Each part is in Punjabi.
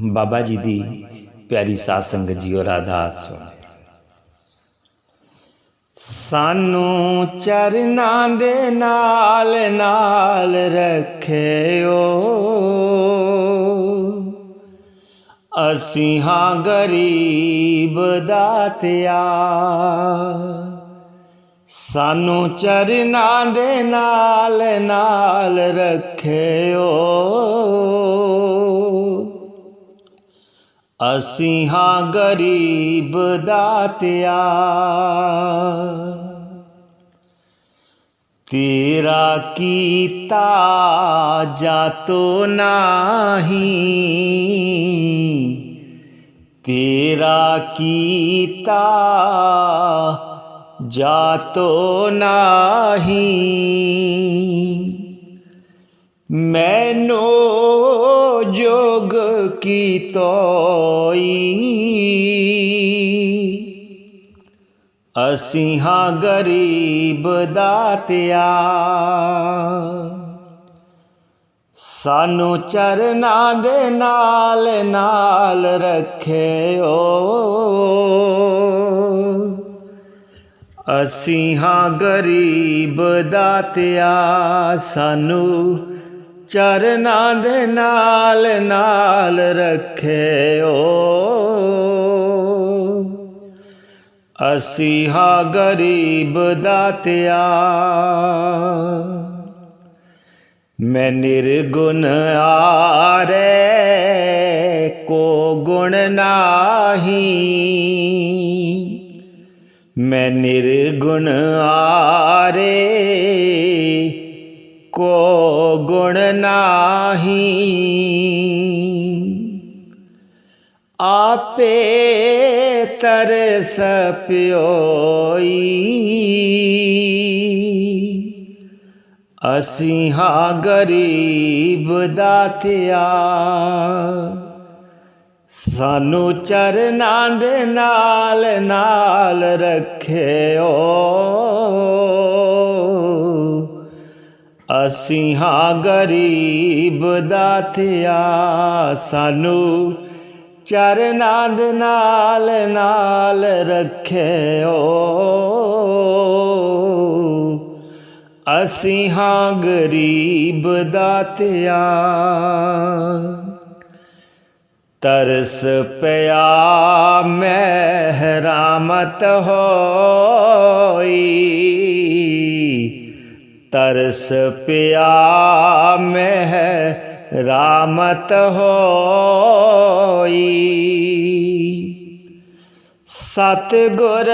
ਬਾਬਾ ਜੀ ਦੀ ਪਿਆਰੀ ਸਾਧ ਸੰਗਤ ਜੀਓ ਰਾਧਾ ਸਵਾਮੀ। ਸਾਨੂੰ ਚਰਨਾਂ ਦੇ ਨਾਲ ਨਾਲ ਰੱਖਿਓ। ਅਸੀਂ ਹਾਂ ਗਰੀਬ ਦਾਤਿਆ ਸਾਨੂੰ ਚਰਨਾਂ ਦੇ ਨਾਲ ਨਾਲ ਰੱਖਿਓ। ਅਸੀਂ ਹਾਂ ਗਰੀਬ ਦਾਤਿਆ ਤੇਰਾ ਕੀਤਾ ਜਾਤੋ ਨਹੀਂ ਤੇਰਾ ਕੀਤਾ ਜਾਤੋ ਨਹੀਂ ਮੈਨੂੰ ਜੋਗ ਕੀ ਤੋਈ ਅਸੀਂ ਹਾਂ ਗਰੀਬ ਦਾਤਿਆ। ਸਾਨੂੰ ਚਰਨਾਂ ਦੇ ਨਾਲ ਨਾਲ ਰੱਖਿਓ। ਅਸੀਂ ਹਾਂ ਗਰੀਬ ਦਾਤਿਆ। ਸਾਨੂੰ ਚਰਨਾਂ ਦੇ ਨਾਲ ਨਾਲ ਰੱਖਿਓ। ਅਸੀਂ ਹਾ ਗਰੀਬ ਦਾਤਿਆ ਮੈਂ ਨਿਰਗੁਣ ਆਰੇ, ਕੋ ਗੁਣ ਨਾਹੀ। ਮੈਂ ਨਿਰਗੁਣ ਆਰੇ ਕੋ ਗੁਣ ਨਾਹੀ। ਆਪੇ ਤਰਸ ਪਿਓਈ। ਅਸੀਂ ਹਾਂ ਗਰੀਬ ਦਾਤਿਆ ਸਾਨੂੰ ਚਰਨਾਂ ਦੇ ਨਾਲ ਨਾਲ ਰੱਖਿਓ। ਅਸੀਂ ਹਾਂ ਗਰੀਬ ਦਾਤਿਆ ਸਾਨੂੰ ਚਰਨਾਂ ਦੇ ਨਾਲ ਨਾਲ ਰੱਖਿਓ। ਅਸੀਂ ਹਾਂ ਗਰੀਬ ਦਾਤਿਆ ਤਰਸ ਪਿਆ ਮਹਿਰਾਮਤ ਹੋਈ। ਤਰਸ ਪਿਆ ਮਹਿ ਰਾਮਤ ਹੋਈ। ਸਤ ਗੁਰ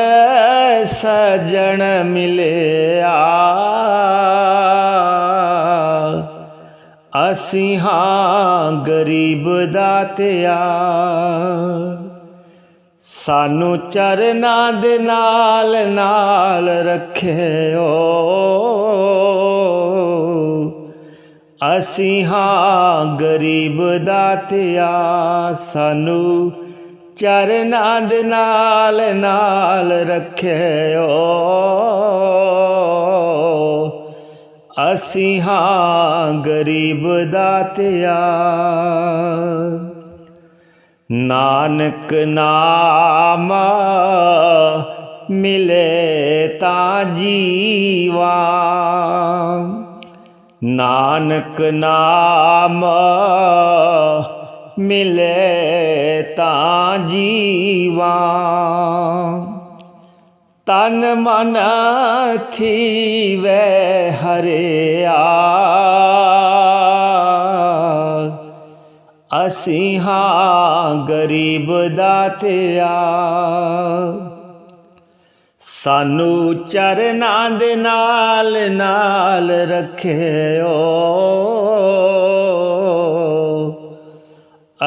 ਸਜਣ ਮਿਲਿਆ। ਅਸੀਂ ਹਾਂ ਗਰੀਬ ਦਾਤਿਆ। ਸਾਨੂੰ ਚਰਨਾਂ ਦੇ ਨਾਲ ਨਾਲ ਰੱਖਿਓ। ਅਸੀਂ ਹਾਂ ਗਰੀਬ ਦਾਤਿਆ, ਸਾਨੂੰ ਚਰਨਾਂ ਦੇ ਨਾਲ ਨਾਲ ਰੱਖਿਓ। ਅਸੀਂ ਹਾਂ ਗਰੀਬ ਦਾਤਿਆ। ਨਾਨਕ ਨਾਮ ਮਿਲੇ ਤਾਂ ਜੀਵਾ। ਨਾਨਕ ਨਾਮ ਮਿਲੇ ਤਾਂ ਜੀਵਾ। ਤਨ ਮਨ ਥੀਵੇ ਹਰਿਆ। ਅਸੀਂ ਹਾਂ ਗਰੀਬ ਦਾਤਿਆ। ਸਾਨੂੰ ਚਰਨਾਂ ਦੇ ਨਾਲ ਨਾਲ ਰੱਖਿਓ।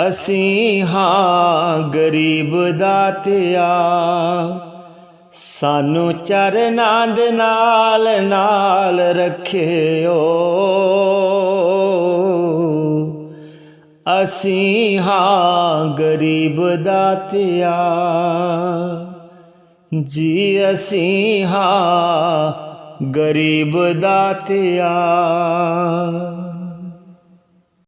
ਅਸੀਂ ਹਾਂ ਗਰੀਬ ਦਾਤਿਆ। ਸਾਨੂੰ ਚਰਨਾਂ ਦੇ ਨਾਲ ਨਾਲ ਰੱਖਿਓ। ਅਸੀਂ ਹਾਂ ਗਰੀਬ ਦਾਤਿਆ। ਜੀ ਅਸੀਂ ਹਾਂ ਗਰੀਬ ਦਾਤਿਆ।